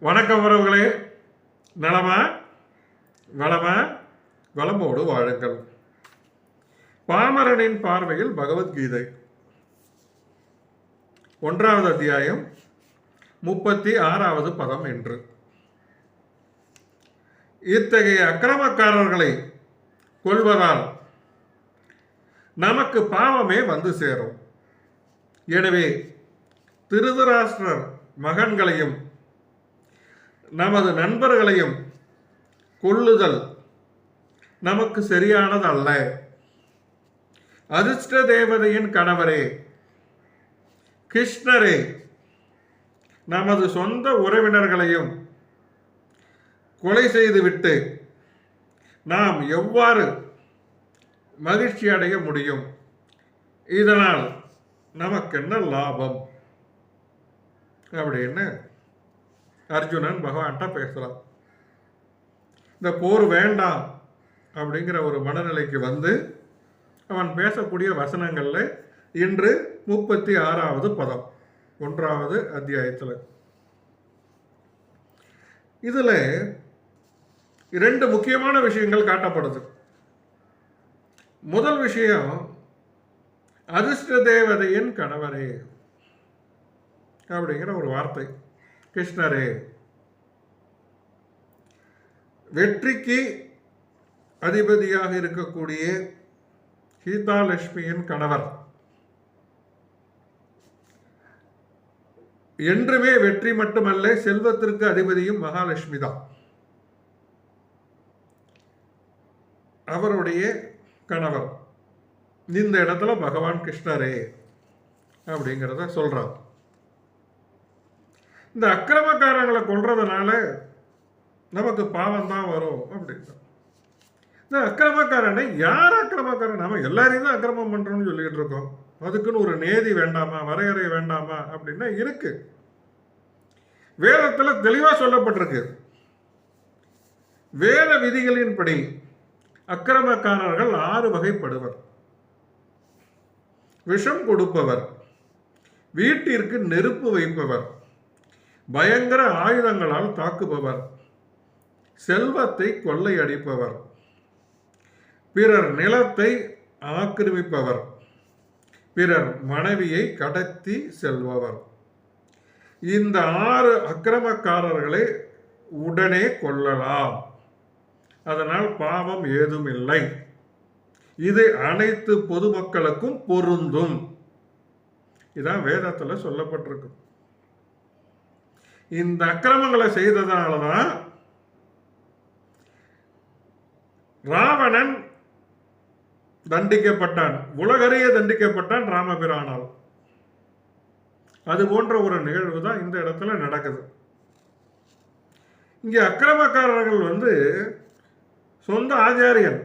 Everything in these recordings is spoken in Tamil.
வணக்கம் உறவுகளே. நலமா? வளமா? வளமோடு வாழுங்கள். பாமரனின் பார்வையில் பகவத்கீதை. ஒன்றாவது அத்தியாயம் முப்பத்தி ஆறாவது பதம் என்று. இத்தகைய அக்கிரமக்காரர்களை கொள்வதால் நமக்கு பாவமே வந்து சேரும். எனவே திருதராஷ்டிரர் மகன்களையும் நமது நண்பர்களையும் கொள்ளுதல் நமக்கு சரியானதல்ல. அதிர்ஷ்ட தேவதையின் கணவரே கிருஷ்ணரே நமது சொந்த உறவினர்களையும் கொலை செய்துவிட்டு நாம் எவ்வாறு மகிழ்ச்சி அடைய முடியும்? இதனால் நமக்கு என்ன லாபம்? அப்படின்னு அர்ஜுனன் பகவான்கிட்ட பேசுகிறான் இந்த போர் வேண்டாம் அப்படிங்கிற ஒரு மனநிலைக்கு வந்து அவன் பேசக்கூடிய வசனங்களில் இன்று முப்பத்தி ஆறாவது பதம் ஒன்றாவது அத்தியாயத்தில். இதில் இரண்டு முக்கியமான விஷயங்கள் காட்டப்படுது. முதல் விஷயம் அதிர்ஷ்ட தேவதையின் கணவரே அப்படிங்கிற ஒரு வார்த்தை. கிருஷ்ணரே. வெற்றிக்கு அதிபதியாக இருக்கக்கூடிய சீதாலட்சுமியின் கணவர். என்றுமே வெற்றி மட்டுமல்ல செல்வத்திற்கு அதிபதியும் மகாலட்சுமி தான் அவருடைய கணவர். இந்த இடத்துல பகவான் கிருஷ்ணரே அப்படிங்கிறத சொல்றார். இந்த அக்கிரமக்காரங்களை கொல்றதுனால நமக்கு பாவம் தான் வரும் அப்படின்னு இந்த அக்கிரமக்காரனை யார் அக்கிரமக்காரன்? நம்ம எல்லாரையும் தான் அக்கிரமம் பண்ணுறோம்னு சொல்லிக்கிட்டு இருக்கோம். அதுக்குன்னு ஒரு நேதி வேண்டாமா? வரையறை வேண்டாமா? அப்படின்னா இருக்கு. வேதத்தில் தெளிவாக சொல்லப்பட்டிருக்கு. வேத விதிகளின்படி அக்கிரமக்காரர்கள் ஆறு வகைப்படுவர். விஷம் கொடுப்பவர். வீட்டிற்கு நெருப்பு வைப்பவர். பயங்கர ஆயுதங்களால் தாக்குபவர். செல்வத்தை கொள்ளையடிப்பவர். பிறர் நிலத்தை ஆக்கிரமிப்பவர். பிறர் மனைவியை கடத்தி செல்பவர். இந்த ஆறு அக்கிரமக்காரர்களை உடனே கொள்ளலாம் அதனால் பாவம் ஏதும் இல்லை இது அனைத்து பொதுமக்களுக்கும் பொருந்தும். இதான் வேதத்தில் சொல்லப்பட்டிருக்கு. இந்த அக்கிரமங்களை செய்ததால தான் ராவணன் தண்டிக்கப்பட்டான். உலகறிய தண்டிக்கப்பட்டான் ராமபிரானால். அது போன்ற ஒரு நிகழ்வு தான் இந்த இடத்துல நடக்குது. இங்கே அக்கிரமக்காரர்கள் வந்து சொந்த ஆச்சாரியன்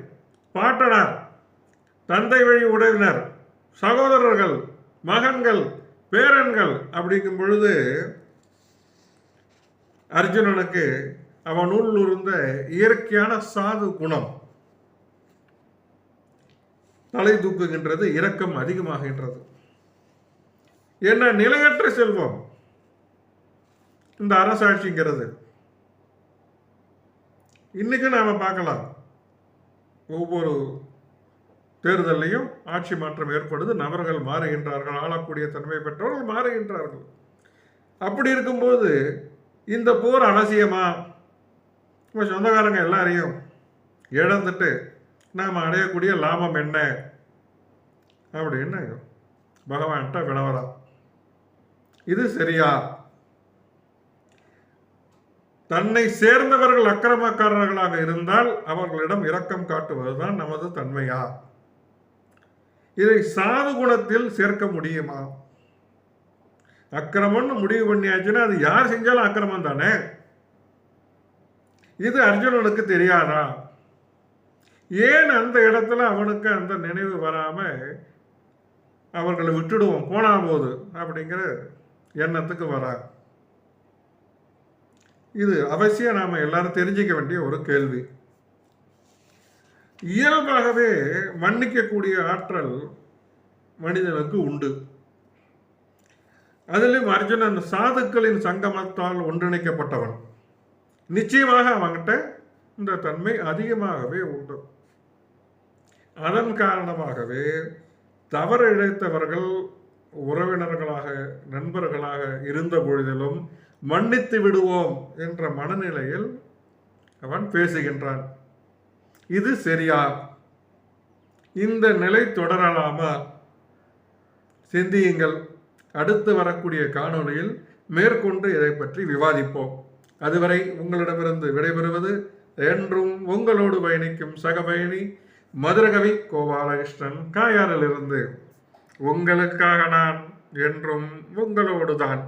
பாட்டனார் தந்தை வழி உறவினர் சகோதரர்கள் மகன்கள் பேரன்கள் அப்படிங்கும் பொழுது அர்ஜுனனுக்கு அவனுள் இருந்த இயற்கையான சாது குணம் தலை தூக்குகின்றது இரக்கம் அதிகமாகின்றது. என்ன நிலையற்ற செல்வம்? இந்த அரசாட்சிங்கிறது. இன்னைக்கு நாம பார்க்கலாம். ஒவ்வொரு தேர்தலையும் ஆட்சி மாற்றம் ஏற்படுது நபர்கள் மாறுகின்றார்கள் ஆளக்கூடிய தன்மை பெற்றவர்கள் மாறுகின்றார்கள். அப்படி இருக்கும்போது இந்த போர் அவசியமா இப்போ சொந்தக்காரங்க எல்லாரையும் இழந்துட்டு நாம் அடையக்கூடிய லாபம் என்ன? அப்படின்னு பகவான்கிட்ட வினவரா இது சரியா? தன்னை சேர்ந்தவர்கள் அக்கிரமக்காரர்களாக இருந்தால் அவர்களிடம் இரக்கம் காட்டுவதுதான் நமது தன்மையா? இதை சாது குணத்தில் சேர்க்க முடியுமா? அக்கிரமம்னு முடிவு பண்ணியாச்சுன்னா அது யார் செஞ்சாலும் அக்கிரமம் தானே? இது அர்ஜுனனுக்கு தெரியாதா? ஏன் அந்த இடத்துல அவனுக்கு அந்த நினைவு வராம அவர்களை விட்டுடுவோம் போனா போது அப்படிங்கிற எண்ணத்துக்கு வரா? இது அவசியம் நாம எல்லாரும் தெரிஞ்சுக்க வேண்டிய ஒரு கேள்வி. இயல்பாகவே மன்னிக்கக்கூடிய ஆற்றல் மனிதனுக்கு உண்டு. அதிலும் அர்ஜுனன் சாதுக்களின் சங்கமத்தால் ஒன்றிணைக்கப்பட்டவன். நிச்சயமாக அவன்கிட்ட இந்த தன்மை அதிகமாகவே உண்டு. அதன் காரணமாகவே தவறு இழைத்தவர்கள் உறவினர்களாக நண்பர்களாக இருந்த பொழுதிலும் மன்னித்து விடுவோம் என்ற மனநிலையில் அவன் பேசுகின்றான். இது சரியா? இந்த நிலை தொடரலாமா? சிந்தியுங்கள். அடுத்து வரக்கூடிய காணொளியில் மேற்கொண்டு இதை பற்றி விவாதிப்போம். அதுவரை உங்களிடமிருந்து விடைபெறுவது என்றும் உங்களோடு பயணிக்கும் சக பயணி மதுரகவி கோபாலகிருஷ்ணன் காயாரிலிருந்து உங்களுக்காக நான் என்றும் உங்களோடு தான்